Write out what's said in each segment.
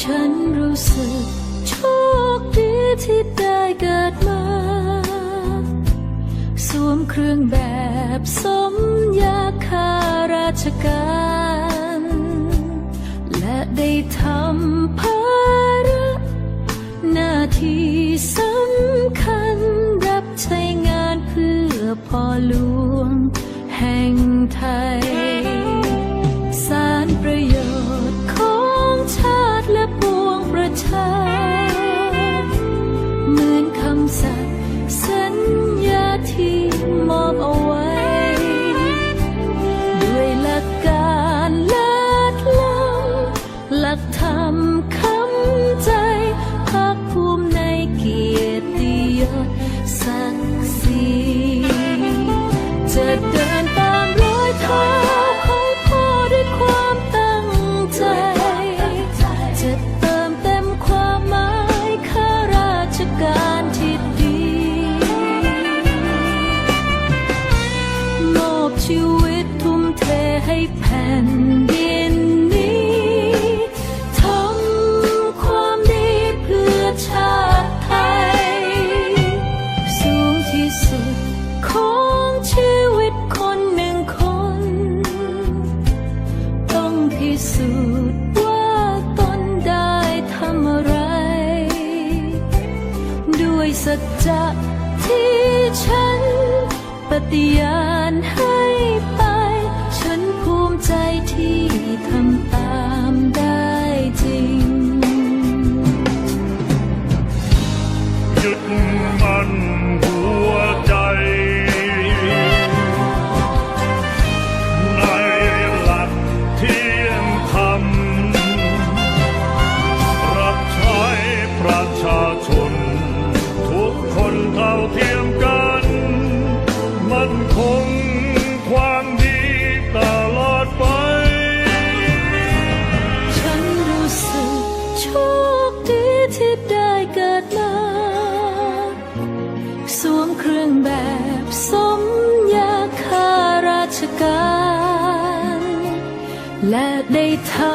ฉันรู้สึกโชคดีที่ได้เกิดมา สวมเครื่องแบบสมยาคาราชการ และได้ทำ จาที่ฉันปฏิญาณให้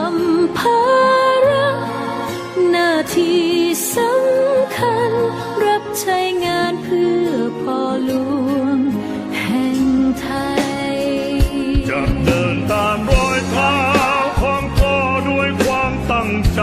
สัมภาระหน้าที่สำคัญ รับใช้งานเพื่อพ่อหลวงแห่งไทย จะเดินตามรอยเท้าของพ่อด้วยความตั้งใจ